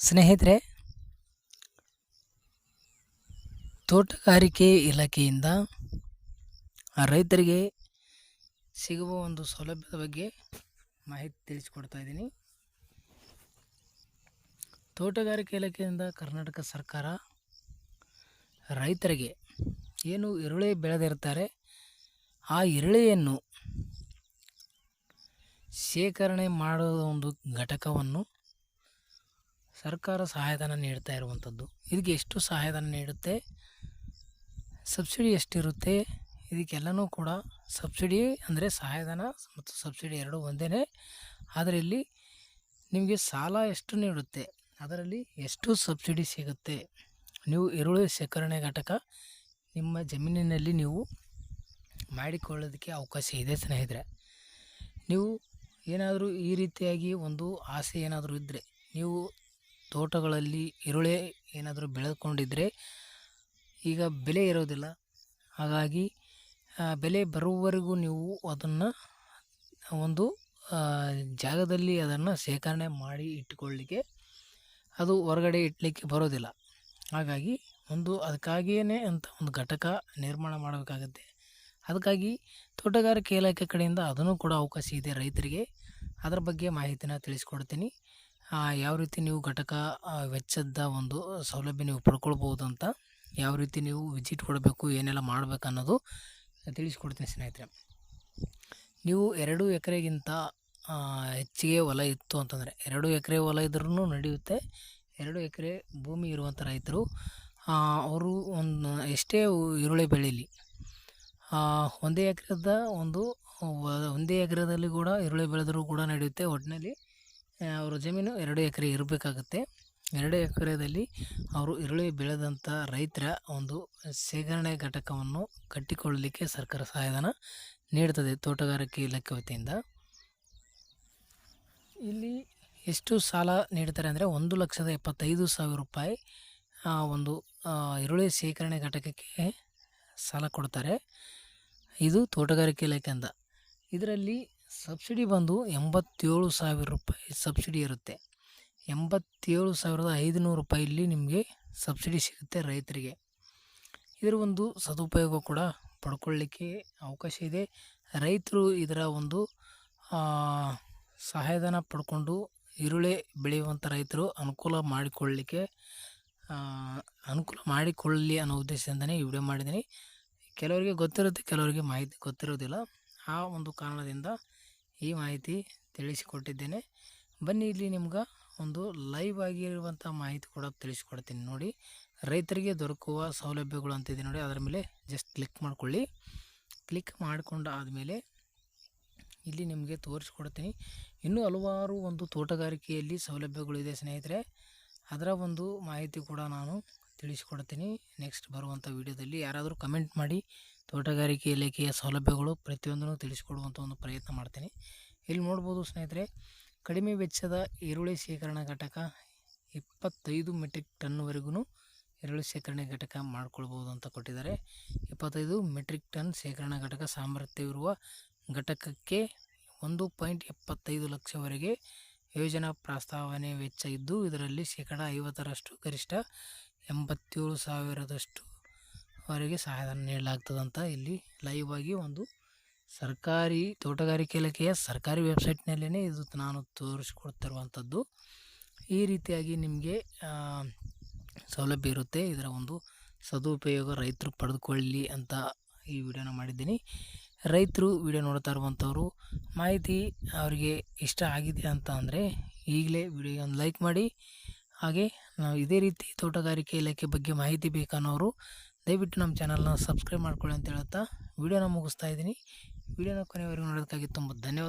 ಸ್ನೇಹಿತರೆ, ತೋಟಗಾರಿಕೆ ಇಲಾಖೆಯಿಂದ ರೈತರಿಗೆ ಸಿಗುವ ಒಂದು ಸೌಲಭ್ಯದ ಬಗ್ಗೆ ಮಾಹಿತಿ ತಿಳಿಸಿಕೊಡ್ತಾ ಇದ್ದೀನಿ. ತೋಟಗಾರಿಕೆ ಇಲಾಖೆಯಿಂದ ಕರ್ನಾಟಕ ಸರ್ಕಾರ ರೈತರಿಗೆ ಏನು ಈರುಳ್ಳಿ ಬೆಳೆದಿರ್ತಾರೆ ಆ ಈರುಳ್ಳಿಯನ್ನು ಶೇಖರಣೆ ಮಾಡುವ ಒಂದು ಘಟಕವನ್ನು ಸರ್ಕಾರ ಸಹಾಯಧನ ನೀಡ್ತಾ ಇರುವಂಥದ್ದು. ಇದಕ್ಕೆ ಎಷ್ಟು ಸಹಾಯಧನ ನೀಡುತ್ತೆ? ಸಬ್ಸಿಡಿ ಎಷ್ಟಿರುತ್ತೆ? ಇದಕ್ಕೆಲ್ಲನೂ ಕೂಡ ಸಬ್ಸಿಡಿ ಅಂದರೆ ಸಹಾಯಧನ ಮತ್ತು ಸಬ್ಸಿಡಿ ಎರಡೂ ಒಂದೇ ಆದರೆ ಇಲ್ಲಿ ನಿಮಗೆ ಸಾಲ ಎಷ್ಟು ನೀಡುತ್ತೆ? ಅದರಲ್ಲಿ ಎಷ್ಟು ಸಬ್ಸಿಡಿ ಸಿಗುತ್ತೆ? ನೀವು ಈರುಳ್ಳಿ ಶೇಖರಣೆ ಘಟಕ ನಿಮ್ಮ ಜಮೀನಿನಲ್ಲಿ ನೀವು ಮಾಡಿಕೊಳ್ಳೋದಕ್ಕೆ ಅವಕಾಶ ಇದೆ ಸ್ನೇಹಿತರೆ. ನೀವು ಏನಾದರೂ ಈ ರೀತಿಯಾಗಿ ಒಂದು ಆಸೆ ಏನಾದರೂ ಇದ್ದರೆ ನೀವು ತೋಟಗಳಲ್ಲಿ ಈರುಳ್ಳಿ ಏನಾದರೂ ಬೆಳೆದುಕೊಂಡಿದ್ದರೆ ಈಗ ಬೆಲೆ ಇರೋದಿಲ್ಲ ಹಾಗಾಗಿ ಬೆಲೆ ಬರುವವರೆಗೂ ನೀವು ಅದನ್ನು ಒಂದು ಜಾಗದಲ್ಲಿ ಅದನ್ನು ಶೇಖರಣೆ ಮಾಡಿ ಇಟ್ಟುಕೊಳ್ಳಿಕ್ಕೆ ಅದು ಹೊರಗಡೆ ಇಡಲಿಕ್ಕೆ ಬರೋದಿಲ್ಲ. ಹಾಗಾಗಿ ಒಂದು ಅದಕ್ಕಾಗಿಯೇ ಅಂತ ಒಂದು ಘಟಕ ನಿರ್ಮಾಣ ಮಾಡಬೇಕಾಗುತ್ತೆ. ಅದಕ್ಕಾಗಿ ತೋಟಗಾರಿಕೆ ಇಲಾಖೆ ಕಡೆಯಿಂದ ಅದನ್ನು ಕೂಡ ಅವಕಾಶ ಇದೆ ರೈತರಿಗೆ. ಅದರ ಬಗ್ಗೆ ಮಾಹಿತಿನ ತಿಳಿಸ್ಕೊಡ್ತೀನಿ. ಯಾವ ರೀತಿ ನೀವು ಘಟಕ ವೆಚ್ಚದ ಒಂದು ಸೌಲಭ್ಯ ನೀವು ಪಡ್ಕೊಳ್ಬೋದು ಅಂತ ಯಾವ ರೀತಿ ನೀವು ವಿಸಿಟ್ ಕೊಡಬೇಕು, ಏನೆಲ್ಲ ಮಾಡಬೇಕು ಅನ್ನೋದು ತಿಳಿಸ್ಕೊಡ್ತೀನಿ ಸ್ನೇಹಿತರೆ. ನೀವು ಎರಡು ಎಕರೆಗಿಂತ ಹೆಚ್ಚಿಗೆ ಹೊಲ ಇತ್ತು ಅಂತಂದರೆ, ಎರಡು ಎಕರೆ ಹೊಲ ಇದ್ರೂ ನಡೆಯುತ್ತೆ, ಎರಡು ಎಕರೆ ಭೂಮಿ ಇರುವಂಥ ರೈತರು ಅವರು ಒಂದು, ಎಷ್ಟೇ ಈರುಳ್ಳಿ ಬೆಳೀಲಿ ಒಂದೇ ಎಕರೆದ ಒಂದು ಒಂದೇ ಎಕರೆದಲ್ಲಿ ಕೂಡ ಈರುಳ್ಳಿ ಬೆಳೆದರೂ ಕೂಡ ನಡೆಯುತ್ತೆ ಒಟ್ಟಿನಲ್ಲಿ ಅವರ ಜಮೀನು ಎರಡು ಎಕರೆ ಇರಬೇಕಾಗುತ್ತೆ. ಎರಡು ಎಕರೆದಲ್ಲಿ ಅವರು ಈರುಳ್ಳಿ ಬೆಳೆದಂಥ ರೈತರ ಒಂದು ಶೇಖರಣೆ ಘಟಕವನ್ನು ಕಟ್ಟಿಕೊಳ್ಳಲಿಕ್ಕೆ ಸರ್ಕಾರ ಸಹಾಯಧನ ನೀಡ್ತದೆ ತೋಟಗಾರಿಕೆ ಇಲಾಖೆ ವತಿಯಿಂದ. ಇಲ್ಲಿ ಎಷ್ಟು ಸಾಲ ನೀಡ್ತಾರೆ ಅಂದರೆ ಒಂದು ಲಕ್ಷದ ಎಪ್ಪತ್ತೈದು ಸಾವಿರ ರೂಪಾಯಿ ಒಂದು ಈರುಳ್ಳಿ ಶೇಖರಣೆ ಘಟಕಕ್ಕೆ ಸಾಲ ಕೊಡ್ತಾರೆ. ಇದು ತೋಟಗಾರಿಕೆ ಇಲಾಖೆಯಿಂದ. ಇದರಲ್ಲಿ ಸಬ್ಸಿಡಿ ಬಂದು ಎಂಬತ್ತೇಳು ಸಾವಿರ ರೂಪಾಯಿ ಸಬ್ಸಿಡಿ ಇರುತ್ತೆ. ಎಂಬತ್ತೇಳು ಸಾವಿರದ ಐದುನೂರು ರೂಪಾಯಲ್ಲಿ ನಿಮಗೆ ಸಬ್ಸಿಡಿ ಸಿಗುತ್ತೆ ರೈತರಿಗೆ. ಇದರ ಒಂದು ಸದುಪಯೋಗ ಕೂಡ ಪಡ್ಕೊಳ್ಳಿಕ್ಕೆ ಅವಕಾಶ ಇದೆ. ರೈತರು ಇದರ ಒಂದು ಸಹಾಯಧನ ಪಡ್ಕೊಂಡು ಈರುಳ್ಳಿ ಬೆಳೆಯುವಂಥ ರೈತರು ಅನುಕೂಲ ಮಾಡಿಕೊಳ್ಳಲಿಕ್ಕೆ ಅನುಕೂಲ ಮಾಡಿಕೊಳ್ಳಲಿ ಅನ್ನೋ ಉದ್ದೇಶದಿಂದನೇ ಈ ವಿಡಿಯೋ ಮಾಡಿದ್ದೀನಿ. ಕೆಲವರಿಗೆ ಗೊತ್ತಿರುತ್ತೆ, ಕೆಲವರಿಗೆ ಮಾಹಿತಿ ಗೊತ್ತಿರೋದಿಲ್ಲ. ಆ ಒಂದು ಕಾರಣದಿಂದ ಈ ಮಾಹಿತಿ ತಿಳಿಸಿಕೊಟ್ಟಿದ್ದೇನೆ. ಬನ್ನಿ, ಇಲ್ಲಿ ನಿಮ್ಗೆ ಒಂದು ಲೈವ್ ಆಗಿರುವಂಥ ಮಾಹಿತಿ ಕೂಡ ತಿಳಿಸಿಕೊಡ್ತೀನಿ ನೋಡಿ. ರೈತರಿಗೆ ದೊರಕುವ ಸೌಲಭ್ಯಗಳು ಅಂತಿದೆ ನೋಡಿ. ಅದರ ಮೇಲೆ ಜಸ್ಟ್ ಕ್ಲಿಕ್ ಮಾಡಿಕೊಳ್ಳಿ. ಕ್ಲಿಕ್ ಮಾಡಿಕೊಂಡು ಆದಮೇಲೆ ಇಲ್ಲಿ ನಿಮಗೆ ತೋರಿಸ್ಕೊಡ್ತೀನಿ. ಇನ್ನೂ ಹಲವಾರು ಒಂದು ತೋಟಗಾರಿಕೆಯಲ್ಲಿ ಸೌಲಭ್ಯಗಳಿದೆ ಸ್ನೇಹಿತರೆ. ಅದರ ಒಂದು ಮಾಹಿತಿ ಕೂಡ ನಾನು ತಿಳಿಸಿಕೊಡ್ತೀನಿ. ನೆಕ್ಸ್ಟ್ ಬರುವಂಥ ವಿಡಿಯೋದಲ್ಲಿ ಯಾರಾದರೂ ಕಮೆಂಟ್ ಮಾಡಿ ತೋಟಗಾರಿಕೆ ಇಲಾಖೆಯ ಸೌಲಭ್ಯಗಳು ಪ್ರತಿಯೊಂದನ್ನು ತಿಳಿಸಿಕೊಡುವಂಥ ಒಂದು ಪ್ರಯತ್ನ ಮಾಡ್ತೀನಿ. ಇಲ್ಲಿ ನೋಡ್ಬೋದು ಸ್ನೇಹಿತರೆ, ಕಡಿಮೆ ವೆಚ್ಚದ ಈರುಳ್ಳಿ ಶೇಖರಣಾ ಘಟಕ ಇಪ್ಪತ್ತೈದು ಮೆಟ್ರಿಕ್ ಟನ್ವರೆಗೂ ಈರುಳ್ಳಿ ಶೇಖರಣೆ ಘಟಕ ಮಾಡ್ಕೊಳ್ಬೋದು ಅಂತ ಕೊಟ್ಟಿದ್ದಾರೆ. ಇಪ್ಪತ್ತೈದು ಮೆಟ್ರಿಕ್ ಟನ್ ಶೇಖರಣಾ ಘಟಕ ಸಾಮರ್ಥ್ಯವಿರುವ ಘಟಕಕ್ಕೆ ಒಂದು ಪಾಯಿಂಟ್ ಎಪ್ಪತ್ತೈದು ಲಕ್ಷವರೆಗೆ ಯೋಜನಾ ಪ್ರಸ್ತಾವನೆ ವೆಚ್ಚ ಇದ್ದು, ಇದರಲ್ಲಿ ಶೇಕಡಾ ಐವತ್ತರಷ್ಟು ಗರಿಷ್ಠ ಎಂಬತ್ತೇಳು ಸಾವಿರದಷ್ಟು ವರೆಗೆ ಸಹಾಯಧನ ನೀಡಲಾಗ್ತದಂತ ಇಲ್ಲಿ ಲೈವ್ ಆಗಿ ಒಂದು ಸರ್ಕಾರಿ ತೋಟಗಾರಿಕೆ ಇಲಾಖೆಯ ಸರ್ಕಾರಿ ವೆಬ್ಸೈಟ್ನಲ್ಲೇ ಇದು ನಾನು ತೋರಿಸ್ಕೊಡ್ತಿರುವಂಥದ್ದು ಈ ರೀತಿಯಾಗಿ ನಿಮಗೆ ಸೌಲಭ್ಯ ಇರುತ್ತೆ. ಇದರ ಒಂದು ಸದುಪಯೋಗ ರೈತರು ಪಡೆದುಕೊಳ್ಳಿ ಅಂತ ಈ ವಿಡಿಯೋನ ಮಾಡಿದ್ದೀನಿ. ರೈತರು ವಿಡಿಯೋ ನೋಡ್ತಾ ಇರುವಂಥವ್ರು ಮಾಹಿತಿ ಅವರಿಗೆ ಇಷ್ಟ ಆಗಿದೆ ಅಂತ ಅಂದರೆ ಈಗಲೇ ವಿಡಿಯೋಗೆ ಒಂದು ಲೈಕ್ ಮಾಡಿ. ಹಾಗೆ ನಾವು ಇದೇ ರೀತಿ ತೋಟಗಾರಿಕೆ ಇಲಾಖೆ ಬಗ್ಗೆ ಮಾಹಿತಿ ಬೇಕನ್ನೋರು, ದಯವಿಟ್ಟು ನಮ್ಮ ಚಾನಲ್ನ ಸಬ್ಸ್ಕ್ರೈಬ್ ಮಾಡ್ಕೊಳ್ಳಿ ಅಂತ ಹೇಳ್ತಾ ವಿಡಿಯೋನ ಮುಗಿಸ್ತಾ ಇದ್ದೀನಿ. ವಿಡಿಯೋನ ಕೊನೆಯವರೆಗೂ ನೋಡೋದಕ್ಕಾಗಿ ತುಂಬ ಧನ್ಯವಾದ.